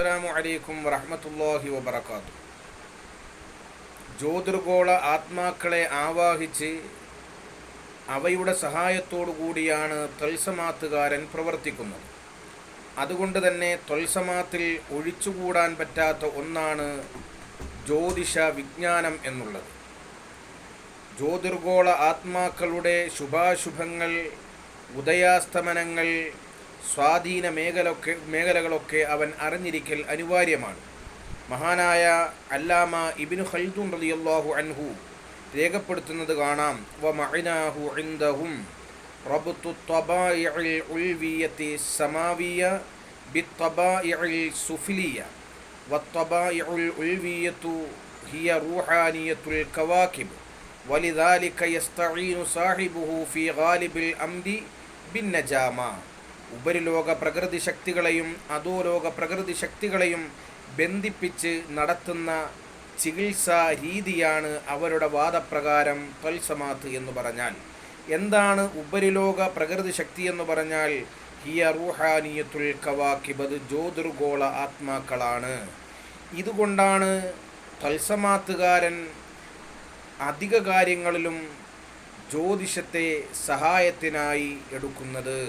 അസ്സലാമു അലൈക്കും വറഹമത്തല്ലാഹി വബറകാതുഹു. ജ്യോതിർഗോള ആത്മാക്കളെ ആവാഹിച്ച് അവയുടെ സഹായത്തോടു കൂടിയാണ് തൊൽസമാത്തുകാരൻ പ്രവർത്തിക്കുന്നത്. അതുകൊണ്ട് തന്നെ തൊൽസമാത്തിൽ ഒഴിച്ചുകൂടാൻ പറ്റാത്ത ഒന്നാണ് ജ്യോതിഷ വിജ്ഞാനം എന്നുള്ളത്. ജ്യോതിർഗോള ആത്മാക്കളുടെ ശുഭാശുഭങ്ങൾ ഉദയാസ്തമനങ്ങൾ സ്വാധീന മേഖലൊക്കെ മേഖലകളൊക്കെ അവൻ അറിഞ്ഞിരിക്കൽ അനിവാര്യമാണ് മഹാനായ അല്ലാമ ഇബിനു ഖൽദൂൻ റളിയല്ലാഹു അൻഹു രേഖപ്പെടുത്തുന്നത് കാണാം വ മഅനാഹു ഇൻദഹും റബ്തു ത്വബായിഇൽ ഉൽവിയത്തി സമാവിയ ബിത്വബായിഇൽ സുഫ്ലിയ വത്വബായിഉൽ ഉൽവിയത്തു ഹിയ റൂഹാനിയത്തുൽ കവാകിബ് ولذلك يستعين صاحبه في غالب الأمر بالنجامة ഉപരിലോക പ്രകൃതി ശക്തികളെയും അധോലോക പ്രകൃതി ശക്തികളെയും ബന്ധിപ്പിച്ച് നടത്തുന്ന ചികിത്സാ രീതിയാണ് അവരുടെ വാദപ്രകാരം തൽസമാത്ത് എന്ന് പറഞ്ഞാൽ. എന്താണ് ഉപരിലോക പ്രകൃതി ശക്തി എന്ന് പറഞ്ഞാൽ? ഹിയ റൂഹാനിയത്തുൽ കവാക്കിബത് ജ്യോതിർഗോള ആത്മാക്കളാണ്. ഇതുകൊണ്ടാണ് തൽസമാത്തുകാരൻ അധിക കാര്യങ്ങളിലും ജ്യോതിഷത്തെ സഹായത്തിനായി എടുക്കുന്നത്.